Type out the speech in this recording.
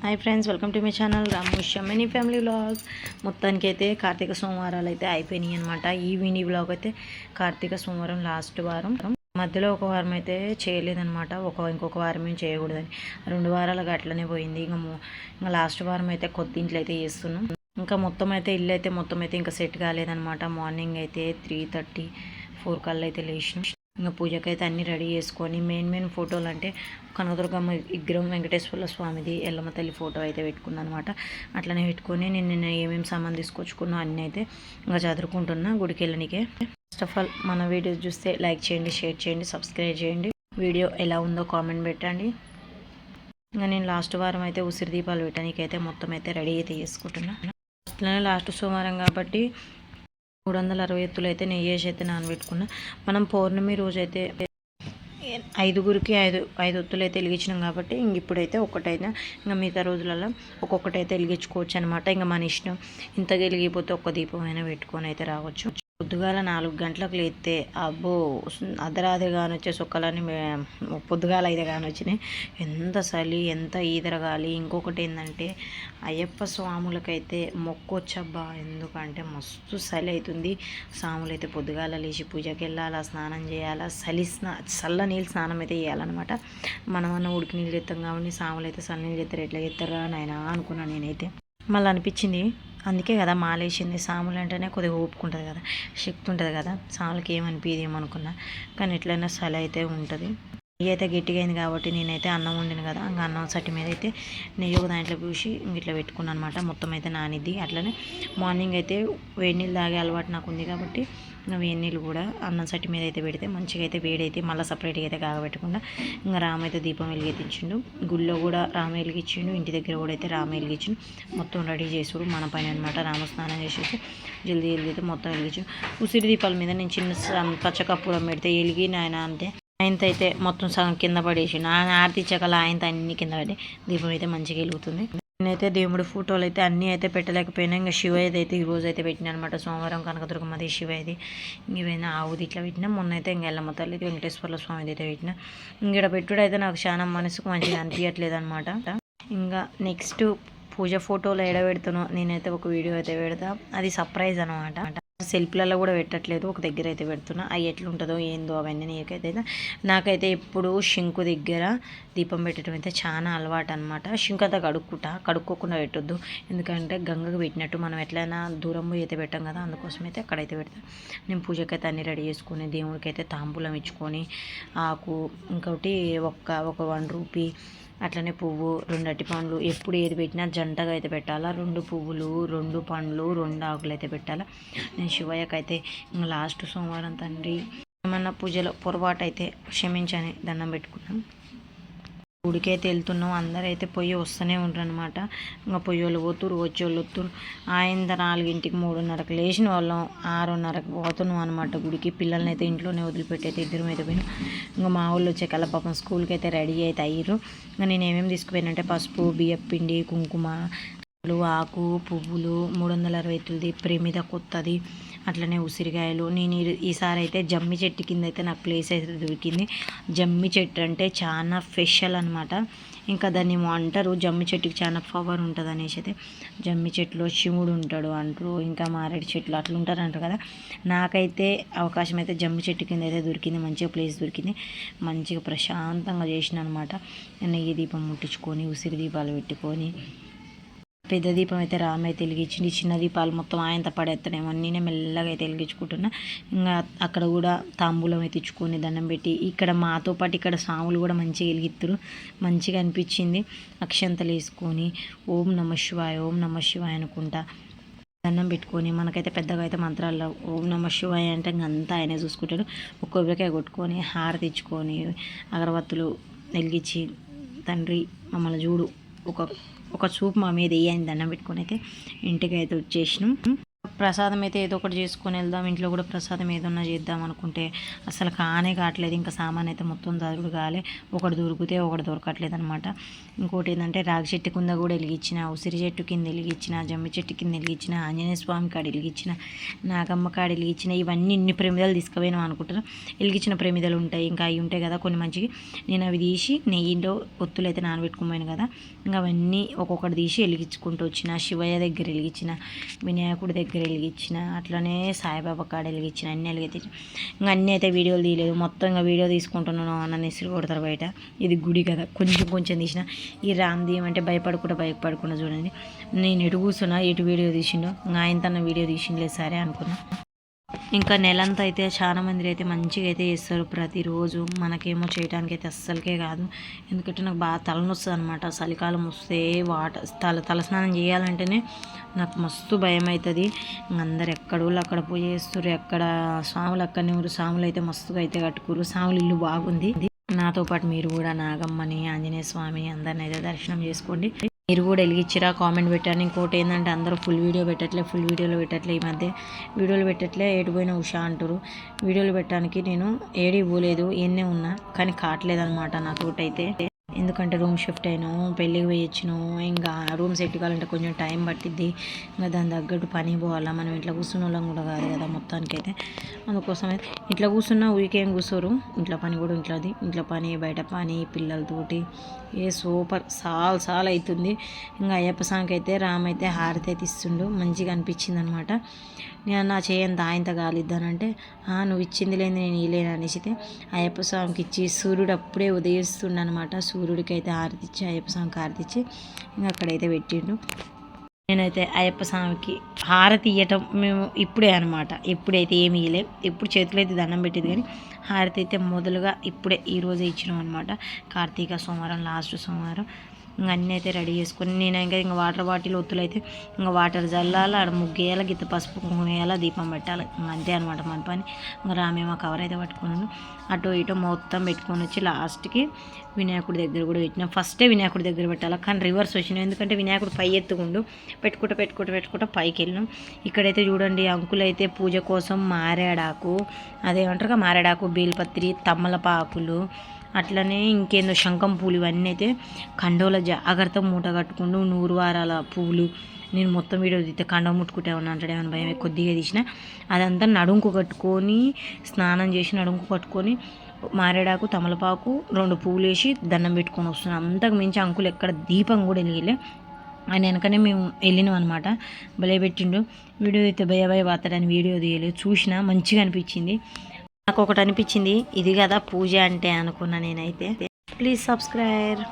Hi friends welcome to my channel రామూష్ mini family vlog మొత్తానికి అయితే కార్తీక సోమవారాలు అయితే అయిపోయినాయి అనమాట ఈ మినీ వ్లాగ్ అయితే కార్తీక సోమవారం లాస్ట్ వారం. మధ్యలో ఒక వారం అయితే చేయలేదనమాట ఒక ఇంకొక వారం ఏం చేయకూడదని. రెండు వారాలుగా అట్లనే పోయింది. ఇంకా ఇంకా లాస్ట్ వారం అయితే కొత్త ఇంట్లో అయితే చేస్తున్నాం. ఇంకా మొత్తం అయితే ఇల్లు అయితే మొత్తం అయితే ఇంకా సెట్ కాలేదనమాట మార్నింగ్ అయితే త్రీ థర్టీ ఫోర్ కల్లా అయితే లేచినాం. ఇంకా పూజకైతే అన్ని రెడీ చేసుకొని మెయిన్ మెయిన్ ఫోటోలు అంటే కనకదుర్గమ్మ విగ్రహం వెంకటేశ్వర స్వామిది ఎల్లమ్మ తల్లి ఫోటో అయితే పెట్టుకున్నాను అనమాట అట్లనే పెట్టుకొని నేను నిన్న ఏమేమి సామాన్ తీసుకొచ్చుకున్నా అన్నీ అయితే ఇంకా చదువుకుంటున్నా గుడికి వెళ్ళనికే. ఫస్ట్ ఆఫ్ ఆల్ మన వీడియోస్ చూస్తే లైక్ చేయండి షేర్ చేయండి సబ్స్క్రైబ్ చేయండి. వీడియో ఎలా ఉందో కామెంట్ పెట్టండి. ఇంకా నేను లాస్ట్ వారం అయితే ఉసిరి దీపాలు పెట్టడానికి అయితే మొత్తం అయితే రెడీ అయితే చేసుకుంటున్నాను అట్లనే లాస్ట్ సోమవారం కాబట్టి మూడు వందల అరవై ఎత్తులు అయితే నెయ్యి వేసి అయితే నానబెట్టుకున్నా. మనం పౌర్ణమి రోజు అయితే ఐదుగురికి ఐదు ఐదు ఒత్తులు అయితే వెలిగించినాం కాబట్టి ఇంక ఇప్పుడైతే ఒకటైనా ఇంకా మిగతా రోజులలో ఒక్కొక్కటి అయితే వెలిగించుకోవచ్చు అనమాట ఇంకా మన ఇష్టం. ఇంత వెలిగిపోతే ఒక్క దీపం అయినా పెట్టుకొని అయితే రావచ్చు. పొద్దుగాల నాలుగు గంటలకు లేస్తే అబ్బో అర్ధరాత్రి కాని వచ్చే సొక్కలని పొద్దుగాల అయితే కాని వచ్చినాయి ఎంత చలి ఎంత ఈదరగాలి ఇంకొకటి ఏంటంటే అయ్యప్ప స్వాములకైతే మొక్కొచ్చబ్బా. ఎందుకంటే మస్తు చలి అవుతుంది స్వాములు అయితే పొద్దుగాల లేచి పూజకి వెళ్ళాలా స్నానం చేయాలా చలి స్నా చల్ల నీళ్ళు స్నానం అయితే చేయాలన్నమాట. మనమన్న ఉడికి నీళ్ళు ఎత్తాం కాబట్టి స్వాములు అయితే చల్ల నీళ్ళు ఎత్తారు. ఎట్లా ఎత్తారా నాయనా అనుకున్నాను నేనైతే. మళ్ళీ అనిపించింది అందుకే కదా మాలేసింది. సాములు అంటేనే కొద్దిగా ఊపుకుంటుంది కదా శక్తి ఉంటుంది కదా. సాములకి ఏమనిపించదు ఏమనుకున్నా కానీ ఎట్లయినా చలి అయితే ఉంటుంది. నెయ్యి అయితే గట్టిగా అయింది కాబట్టి నేనైతే అన్నం వండిను కదా ఇంకా అన్నం సట్టి మీద అయితే నెయ్యి ఒక దాంట్లో పూసి ఇంక ఇట్లా పెట్టుకున్నాను అనమాట మొత్తం అయితే నానిద్ది. అట్లనే మార్నింగ్ అయితే వేడి నీళ్ళు తాగే అలవాటు నాకు ఉంది కాబట్టి ఇంకా వేడి నీళ్ళు కూడా అన్నం సట్టి మీద అయితే పెడితే మంచిగా అయితే వేడైతే మళ్ళీ సపరేట్గా అయితే కాగబెట్టకుండా ఇంకా రామ్ అయితే దీపం వెలిగించిండు. గుళ్ళో కూడా రామ వెలిగించిండు. ఇంటి దగ్గర కూడా అయితే రామ వెలిగించిండు. మొత్తం రెడీ చేసుడు మన పని అనమాట రామ స్నానం చేసేసి జల్దీ జల్దీ అయితే మొత్తం వెలిగించు ఉసిరి దీపాల మీద నేను చిన్న పచ్చ పచ్చకప్పురం పెడితే వెలిగి నాయన అంతే ఆయనతో అయితే మొత్తం సగం కింద పడేసి ఆయన ఆరతి చెక్కల ఆయనతో అన్ని కింద పడి దీపం అయితే మంచిగా వెలుగుతుంది. నేనైతే దేవుడి ఫోటోలు అయితే అన్నీ అయితే పెట్టలేకపోయినా ఇంకా శివయ్యది అయితే ఈరోజు అయితే పెట్టినా అనమాట. సోమవారం కనకదుర్గమ్మది శివయ్యది ఇవైనా ఆవుది ఇట్లా పెట్టినా మొన్న అయితే ఇంకా ఎల్లమ్మ తల్లి వెంకటేశ్వర స్వామిది అయితే పెట్టినా. ఇంకా పెట్టుడు అయితే నాకు చాలా మనసుకు మంచిగా అనిపించట్లేదు అనమాట. ఇంకా నెక్స్ట్ పూజ ఫోటోలు ఎడ పెడుతానో నేనైతే ఒక వీడియో అయితే పెడతా. అది సర్ప్రైజ్ అనమాట. సెల్ఫ్లలో కూడా పెట్టట్లేదు. ఒక దగ్గర అయితే పెడుతున్నా. అవి ఎట్లుంటుందో ఏందో అవన్నీ నీకైతే నాకైతే ఎప్పుడు షింకు దగ్గర దీపం పెట్టడం అయితే చాలా అలవాటు అనమాట షింక్ అంతా కడుక్కుంటా. కడుక్కోకుండా పెట్టొద్దు. ఎందుకంటే గంగకు పెట్టినట్టు మనం ఎట్లయినా దూరం పోయి అయితే పెట్టాం కదా. అందుకోసం అయితే అక్కడైతే పెడతా. నేను పూజకైతే అన్ని రెడీ చేసుకొని దేవుడికి అయితే తాంబూలం ఇచ్చుకొని ఆకు ఇంకొకటి ఒక్క ఒక వన్ రూపీ అట్లనే పువ్వు రెండు అట్టి పండ్లు ఎప్పుడు ఏది పెట్టినా జంటగా అయితే పెట్టాలా. రెండు పువ్వులు రెండు పండ్లు రెండు ఆకులు అయితే పెట్టాలా. నేను శివయ్యకి అయితే లాస్ట్ సోమవారం తండ్రి ఏమన్నా పూజలో పొరపాటు అయితే క్షమించని దండం పెట్టుకున్నాను. గుడికైతే వెళ్తున్నాం. అందరూ అయితే పొయ్యి వస్తూనే ఉంటారు అనమాట ఇంకా పొయ్యోళ్ళు పోతురు వచ్చేవాళ్ళు వస్తురు ఆయన నాలుగింటికి మూడున్నరకు లేచిన వాళ్ళం. ఆరున్నరకు పోతున్నాం అనమాట గుడికి. పిల్లల్ని అయితే ఇంట్లోనే వదిలిపెట్టి అయితే ఇద్దరు అయితే పోయినాం. ఇంకా మా ఊళ్ళో వచ్చే కల్లా పాపం స్కూల్కి అయితే రెడీ అయితే అయ్యారు ఇంకా నేను ఏమేమి తీసుకుపోయినంటే పసుపు బియ్యం పిండి కుంకుమ ఆకు పువ్వులు మూడు వందల అరవై ఎత్తులది ప్రేమిద కొత్తది. అట్లనే ఉసిరికాయలు నేను ఈ- ఈసారి అయితే జమ్మి చెట్టు కింద అయితే నాకు ప్లేస్ అయితే దొరికింది. జమ్మి చెట్టు అంటే చాలా స్పెషల్ అనమాట ఇంకా దాన్ని ఏమో అంటారు జమ్మి చెట్టుకి చాలా పవర్ ఉంటుంది అనేసి అయితే. జమ్మి చెట్టులో శివుడు ఉంటాడు అంటారు ఇంకా మారేడు చెట్లు అట్లా ఉంటారు అంటారు కదా. నాకైతే అవకాశం అయితే జమ్మి చెట్టు కింద అయితే దొరికింది మంచిగా ప్లేస్ దొరికింది. మంచిగా ప్రశాంతంగా చేసిన అనమాట నెయ్యి దీపం ముట్టించుకొని ఉసిరి దీపాలు పెట్టుకొని పెద్ద దీపం అయితే రామ అయితే వెలిగించింది చిన్న దీపాలు మొత్తం ఆయనతో పడేస్తున్నాయి నేను మెల్లగా అయితే వెలిగించుకుంటున్నా ఇంకా అక్కడ కూడా తాంబూలం అయితే ఇచ్చుకొని దండం పెట్టి ఇక్కడ మాతో పాటు ఇక్కడ సాములు కూడా మంచిగా వెలిగిస్తారు మంచిగా అనిపించింది. అక్షంతలు వేసుకొని ఓం నమ శివాయ ఓం నమ శివాయ అనుకుంటా దండం పెట్టుకొని మనకైతే పెద్దగా అయితే మంత్రాలు ఓం నమ శివాయ అంటే ఇంక అంతా ఆయనే చూసుకుంటాడు. ఒక కొబ్బరికాయ కొట్టుకొని హార తెచ్చుకొని అగరబత్తులు వెలిగించి తండ్రి మమ్మల్ని చూడు ఒక ఒక చూపు మా మీద వేయని దండం పెట్టుకొని అయితే ఇంటికి అయితే వచ్చేసినాం. ప్రసాదం అయితే ఏదో ఒకటి చేసుకొని వెళ్దాం ఇంట్లో కూడా ప్రసాదం ఏదన్నా చేద్దాం అనుకుంటే అసలు కానే కావట్లేదు. ఇంకా సామాన్ అయితే మొత్తం దరుగుడు కాలే ఒకటి దొరికితే ఒకటి దొరకట్లేదు అనమాట ఇంకోటి ఏంటంటే రాగి చెట్టు కింద కూడా వెలిగించిన ఉసిరి చెట్టు కింద వెలిగించిన జమ్మి చెట్టు కింద వెలిగించిన ఆంజనేయ స్వామి కాడ వెలిగించిన నాగమ్మ కాడ వెలిగించిన ఇవన్నీ ఇన్ని ప్రమిదలు తీసుకుపోయినాం అనుకుంటారు. వెలిగించిన ప్రమిదలు ఉంటాయి. ఇంకా అవి ఉంటాయి కదా కొన్ని మంచివి నేను అవి తీసి నెయ్యిలో ఒత్తులు అయితే నానబెట్టుకుపోయాను కదా. ఇంకా అవన్నీ ఒక్కొక్కటి తీసి వెలిగించుకుంటూ వచ్చిన శివయ్య దగ్గర వెలిగించిన వినాయకుడి దగ్గర వెలిగించిన అట్లనే సాయిబాబా కాడ వెలిగించిన అన్నీ వెలిగించిన ఇంకా అన్నీ అయితే వీడియోలు తీయలేదు. మొత్తం ఇంకా వీడియో తీసుకుంటున్నాను అన్న ఇసురు కొడతారు బయట. ఇది గుడి కదా. కొంచెం కొంచెం తీసిన. ఈ రామ్దీయం అంటే భయపడకుండా భయపడకుండా చూడండి. నేను ఎటు కూర్చున్నా ఎటు వీడియో తీసిండో ఇంకా ఆయన తన వీడియో తీసిండలేదు సరే అనుకున్నా. ఇంకా నెలంతా అయితే చాలా మంది అయితే మంచిగా అయితే చేస్తారు. ప్రతిరోజు మనకేమో చేయడానికి అయితే అస్సలకే కాదు. ఎందుకంటే నాకు బాగా తలనొస్తుంది అనమాట చలికాలం వస్తే వాటర్ తల తలస్నానం చేయాలంటేనే నాకు మస్తు భయం అవుతుంది అందరు ఎక్కడోళ్ళు అక్కడ పూజ చేస్తారు ఎక్కడ స్వాములు అక్కడ ఊరు సాములు అయితే మస్తుగా అయితే కట్టుకురు సాములు ఇల్లు బాగుంది. నాతో పాటు మీరు కూడా నాగమ్మని ఆంజనేయ స్వామి అందరిని అయితే దర్శనం చేసుకోండి. మీరు కూడా వెలిగించిరా కామెంట్ పెట్టారు ఇంకోటి ఏంటంటే అందరూ ఫుల్ వీడియో పెట్టట్లే ఫుల్ వీడియోలో పెట్టట్లే ఈ మధ్య. వీడియోలు పెట్టట్లే ఏడిపోయిన ఉషా అంటారు వీడియోలు పెట్టడానికి నేను ఏడి పోలేదు ఎన్నే ఉన్నా కానీ కావట్లేదు అనమాట నాతోటైతే ఎందుకంటే రూమ్ షిఫ్ట్ అయినాము పెళ్ళికి పోయి ఇంకా రూమ్ సెట్ కావాలంటే కొంచెం టైం పట్టిద్ది. ఇంకా దాని తగ్గట్టు పని పోవాలా మనం ఇట్లా కూర్చున్న వాళ్ళం కూడా కాదు కదా మొత్తానికైతే. అందుకోసమే ఇట్లా కూర్చున్నా ఊరికేం కూర్చోరు. ఇంట్లో పని కూడా ఇంట్లోది ఇంట్లో పని బయట పని పిల్లలతోటి ఏ సూపర్ సాల్ సాల్ అవుతుంది ఇంకా అయ్యప్ప స్వామికి అయితే రామ్ అయితే హారతి అయితే ఇస్తుండు. మంచిగా అనిపించింది అనమాట నేను నా చేయంత ఆయంత కాలిద్దానంటే నువ్వు ఇచ్చింది లేని నేను ఇలేను అనేసితే అయ్యప్ప స్వామికి ఇచ్చి సూర్యుడు అప్పుడే ఉదయిస్తుండనమాట. సూర్యుడికి అయితే హారతి ఇచ్చి అయ్యప్ప స్వామికి హారతి ఇచ్చి ఇంకా అక్కడైతే పెట్టిండు. నేనైతే అయ్యప్ప స్వామికి హారతి ఇవ్వటం మేము ఇప్పుడే అనమాట ఇప్పుడైతే ఏమి ఇవ్వలేం ఎప్పుడు చేతులు అయితే దండం పెట్టేది కానీ హారతి అయితే మొదలుగా ఇప్పుడే ఈ ఇచ్చినాం అనమాట కార్తీక సోమవారం లాస్ట్ సోమవారం. ఇంకా అన్నీ అయితే రెడీ చేసుకుని నేను ఇంకా ఇంకా వాటర్ బాటిల్ ఒత్తులు అయితే ఇంకా వాటర్ చల్లాలి ఆడ ముగ్గేయాలి గిత్త పసుపు వేయాలి దీపం పెట్టాలి. ఇంకా అంతే అనమాట మన పని. ఇంకా రామేమో కవర్ అయితే పట్టుకున్నాను. అటు ఇటు మొత్తం పెట్టుకొని వచ్చి లాస్ట్కి వినాయకుడి దగ్గర కూడా పెట్టినా. ఫస్టే వినాయకుడి దగ్గర పెట్టాలి కానీ రివర్స్ వచ్చినాం. ఎందుకంటే వినాయకుడు పై ఎత్తుకుండు. పెట్టుకుంటూ పెట్టుకుంటూ పెట్టుకుంటూ పైకి వెళ్ళినాం. ఇక్కడైతే చూడండి అంకులు అయితే పూజ కోసం మారేడాకు అదేమంటారు మారేడాకు బీల్పత్రి తమ్మలపాకులు అట్లనే ఇంకేందో శంఖం పూలు ఇవన్నీ అయితే కండోల జాగ్రత్త మూట కట్టుకుంటూ నూరు వారాల పూలు నేను మొత్తం వీడియో తీస్తే కండ ముట్టుకుంటే ఉన్నా ఏమైనా భయం కొద్దిగా తీసిన. అదంతా నడుంకు కట్టుకొని స్నానం చేసి నడుంకు కట్టుకొని మారేడాకు తమలపాకు రెండు పూలు వేసి దండం పెట్టుకొని వస్తున్నాను. అంతకు మించి అంకులు ఎక్కడ దీపం కూడా వెలిగిలే. ఆయన వెనకనే మేము వెళ్ళినాం అనమాట భలే పెట్టిండు. వీడియో అయితే భయ భయ వాతాడని వీడియో తీయలేదు చూసినా మంచిగా అనిపించింది. నాకు ఒకటి అనిపించింది ఇది కదా పూజ అంటే అనుకున్నా నేనైతే. Please subscribe